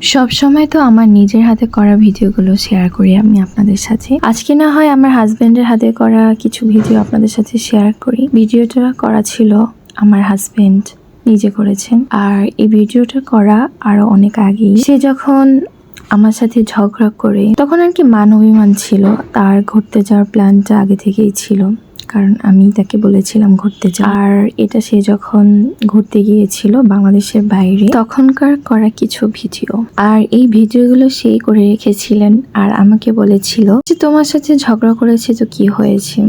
সব সময় তো আমার নিজের হাতে করা ভিডিওগুলো শেয়ার করি আমি আপনাদের সাথে। আজকে না হয় আমার হাজবেন্ডের হাতে করা কিছু ভিডিও আপনাদের সাথে শেয়ার করি। ভিডিওটা করা ছিল আমার হাজবেন্ড নিজে করেছেন। আর এই ভিডিওটা করা আরও অনেক আগেই। সে যখন আমার সাথে ঝগড়া করে, তখন আর কি মান অভিমান ছিল। তার ঘুরতে যাওয়ার প্ল্যানটা আগে থেকেই ছিল। কারণ আমি তাকে বলেছিলাম ঘুরতে যা আর এটা সে যখন ঘুরতে গিয়েছিল বাংলাদেশের বাইরে, তখনকার করা কিছু ভিডিও। আর এই ভিডিওগুলো সেই করে রেখেছিলেন আর আমাকে বলেছিল যে, তোমার সাথে ঝগড়া করেছে তো কি হয়েছে?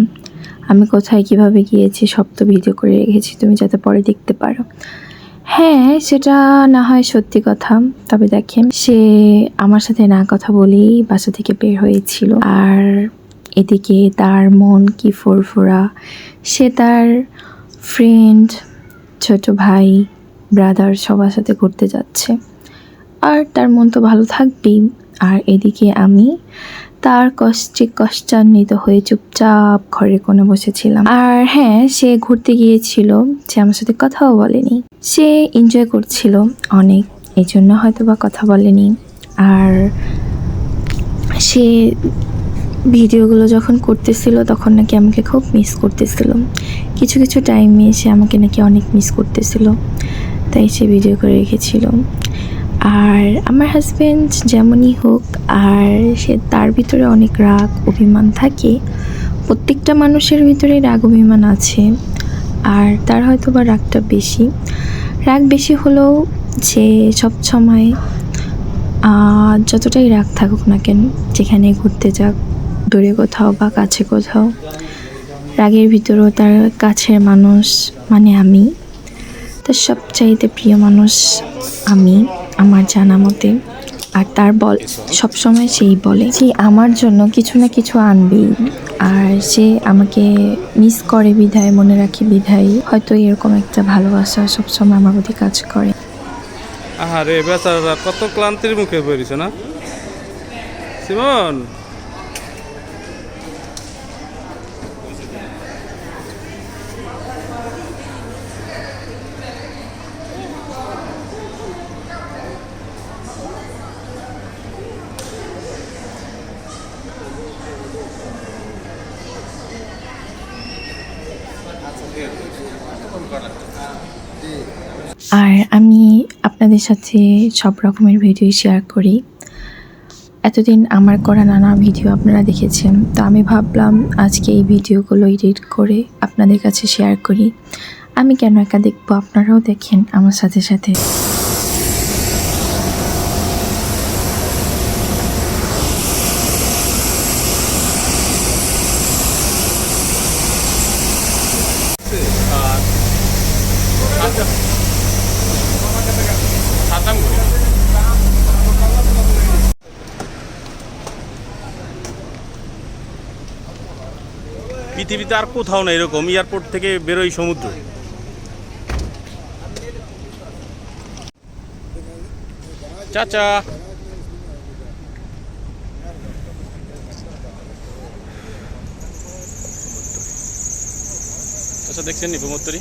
আমি কোথায় কীভাবে গিয়েছি? সব তো ভিডিও করে রেখেছি, তুমি যাতে পরে দেখতে পারো। হ্যাঁ সেটা না হয় সত্যি কথা। তবে দেখেন, সে আমার সাথে না কথা বলেই বাসা থেকে বের হয়েছিল। আর এদিকে তার মন কি ফুরফুরা, সে তার ফ্রেন্ড ছোট ভাই ব্রাদার সবার সাথে ঘুরতে যাচ্ছে। আর তার মন তো ভালো থাকবেই। আর এদিকে আমি তার কষ্টে কষ্টান্বিত হয়ে চুপচাপ ঘরে কোণে বসেছিলাম। আর হ্যাঁ সে ঘুরতে গিয়েছিল, সে আমার সাথে কথাও বলেনি। সে এনজয় করছিল অনেক এই জন্য হয়তো বা কথা বলেনি। আর সে ভিডিওগুলো যখন করতেছিল, তখন নাকি আমাকে খুব মিস করতেছিল। কিছু কিছু টাইমে সে আমাকে নাকি অনেক মিস করতেছিল। তাই সে ভিডিও করে রেখেছিল। আর আমার হাজব্যান্ড যেমনই হোক, আর সে তার ভিতরে অনেক রাগ, অভিমান থাকে। প্রত্যেকটা মানুষের ভিতরে রাগ, অভিমান আছে। আর তার হয়তো বা রাগটা বেশি। রাগ বেশি হলেও সে সব সময় যতটাই রাগ থাকুক না কেন, যেখানে ঘুরতে যাক দূরে কোথাও বা কাছে কোথাও। রাগের ভিতরেও তার কাছের মানুষ মানে আমি। তার সবচাইতে প্রিয় মানুষ আমি, আমার জানা মতে। আর তার বল, সবসময় সেই বলে যে আমার জন্য কিছু না কিছু আনবেই আর সে আমাকে মিস করে বিধায়, মনে রাখি বিধায়। হয়তো এরকম একটা ভালোবাসা সবসময় আমার প্রতি কাজ করে। আহারে, বেচারা কত ক্লান্তির মুখে বেরিয়েছে না? সিমন! আর আমি আপনাদের সাথে সব রকমের ভিডিও শেয়ার করি। এতদিন আমার করা নানা ভিডিও আপনারা দেখেছেন, তো আমি ভাবলাম আজকে এই ভিডিওগুলো এডিট করে আপনাদের কাছে শেয়ার করি। আমি কেন একা দেখব? আপনারাও দেখেন আমার সাথে সাথে। পৃথিবীতে আর কোথাও না এরকম এয়ারপোর্ট থেকে বেরোই সমুদ্র। চাচা। চাচা দেখছেন নি প্রমোত্তরি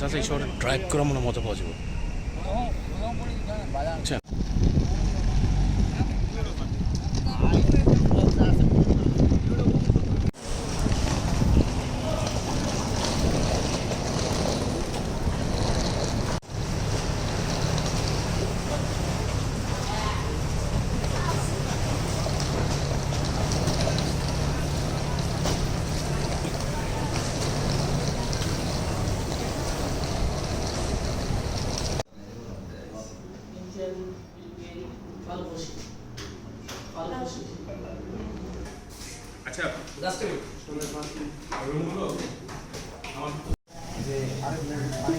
চাচা এই শহরে ড্রাইভ করা মনে হয় মজা পাওয়া যাবে। আচ্ছা। আচ্ছা যে আরেক মানে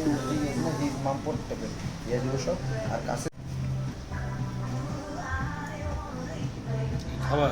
যে মামপট টাইপের ইয়াগুলো সব আর কাছে খাবার।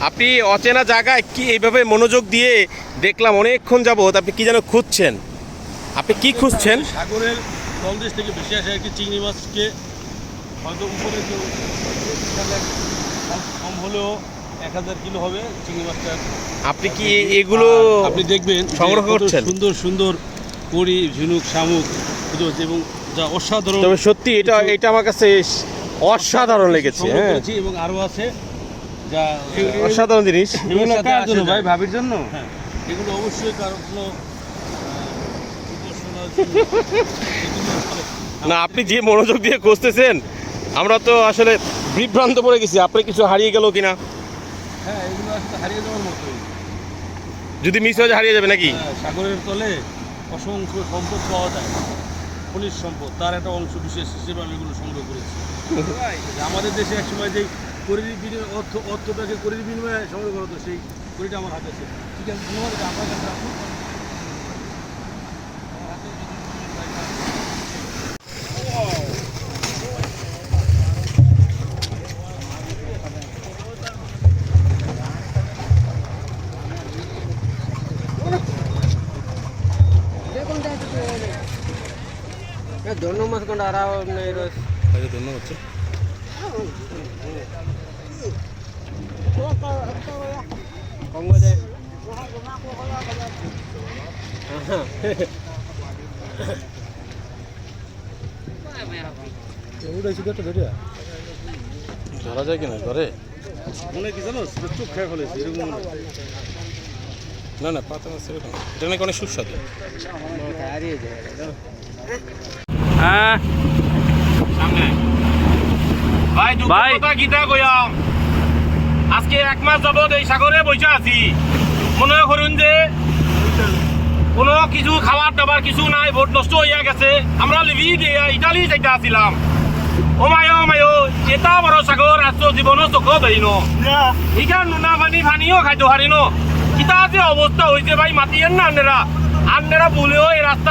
আপনি অচেনা জায়গায় কি এইভাবে মনোযোগ দিয়ে দেখলাম অনেকক্ষণ যাবত আপনি কি যেন খুঁজছেন? আপনি কি খুঁজছেন? সাগরের তলদেশ থেকে বেশি আসে আর কি চিংড়ি মাছকে হয়তো উপরে কেউ কম- হলেও এক হাজার কিলো হবে চিংড়ি মাছটা। আপনি কি এগুলো আপনি দেখবেন সংগ্রহ করছেন? সুন্দর সুন্দর কড়ি ঝিনুক শামুক এবং যা অসাধারণ তবে সত্যি এটা এটা আমার কাছে অসাধারণ লেগেছে হ্যাঁ। এবং আরও আছে। যা অসাধারণ জিনিস। এগুলো কার জন্য ভাই ভাবির জন্য? হ্যাঁ। এগুলো অবশ্যই কারও কোনো আহ, উপাসনার জন্য। এগুলো- না আপনি যে মনোযোগ দিয়ে খুঁজতেছেন আমরা তো আসলে বিভ্রান্ত পড়ে গেছি। আপনি কিছু হারিয়ে গেল কিনা? হ্যাঁ এগুলো আসলে হারিয়ে যাওয়ার মতোই। যদি মিস হয়ে হারিয়ে যাবে নাকি? হ্যাঁ, সাগরের তলে অসংখ্য সম্পদ পাওয়া যায়। খনিজ সম্পদ তার একটা অংশ বিশেষ হিসেবে আমি এগুলো সংগ্রহ করেছি। আমাদের দেশে একসময় যে করির বিনিময় অর্থ অর্থটাকে করির বিনিময়ে সংগ্রহ করা হতো সেই করিটা আমার হাতে আছে। ঠিক আছে ধন্যবাদ আপনার কাছে রাখুন। ধন্য মাছ কোনটা আর কঙ্গ দেয় ধরা যায় কিনা ধরে মনে কি জানো? চোখ খেয়ে ফেলেছে এরকম। না না পাতা মাছ এরকম এটা নাকি অনেক সুস্বাদু। হ্যাঁ। সামনে ভাই। ভাই গীতা কইয়াম। আজকে এক মাস যাবত এই সাগরে বসে আছি। মনে করুন যে কোনো কিছু খাবার দাবার কিছু নাই ভোট নষ্ট হইয়া গেছে। আমরা লিভি দিয়া ইটালি যাইতে আসিলাম। ও মায় মায় এটা বড় সাগর আজ জীবন চোখ দেই ন। ইখান নুনা পানি পানিও খাইতে পারি ন। কিতা যে অবস্থা হয়েছে ভাই মাতিয়েন না আন্নেরা আন্নেরা বলেও এই রাস্তা